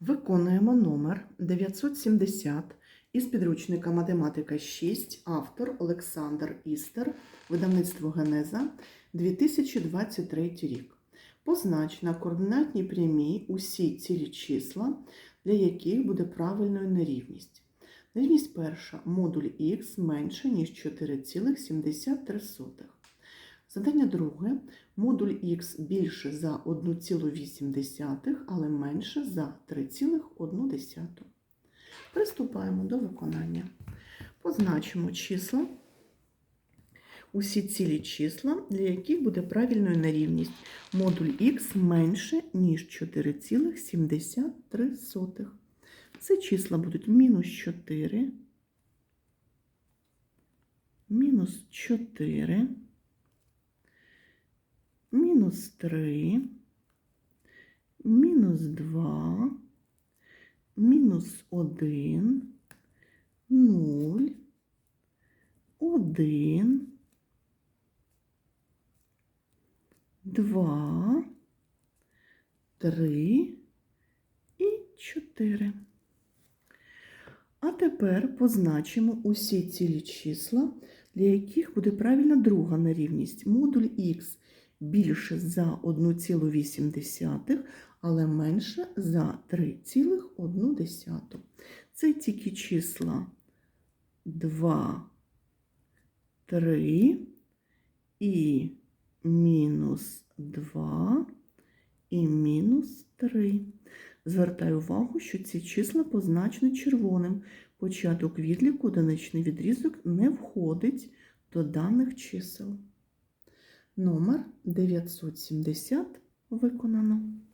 Виконуємо номер 970 із підручника Математика 6, автор Олександр Істер, видавництво Генеза, 2023 рік. Познач на координатній прямій усі цілі числа, для яких буде правильною нерівність. Нерівність перша модуль х менше, ніж 4,73. Задання друге. Модуль х більше за 1,8, але менше за 3,1. Приступаємо до виконання. Позначимо числа, усі цілі числа, для яких буде правильною нерівність. Модуль х менше, ніж 4,73. Це числа будуть мінус 4, мінус 4, мінус 3, мінус 2, мінус 1, 0, 1, 2, 3 і 4. А тепер позначимо усі цілі числа, для яких буде правильна друга нерівність. Модуль х більше за 1,8, але менше за 3,1. Це тільки числа 2, 3 і мінус 2 і мінус 3. Звертаю увагу, що ці числа позначені червоним. Початок відліку одиничний відрізок не входить до даних чисел. Номер 970 виконано.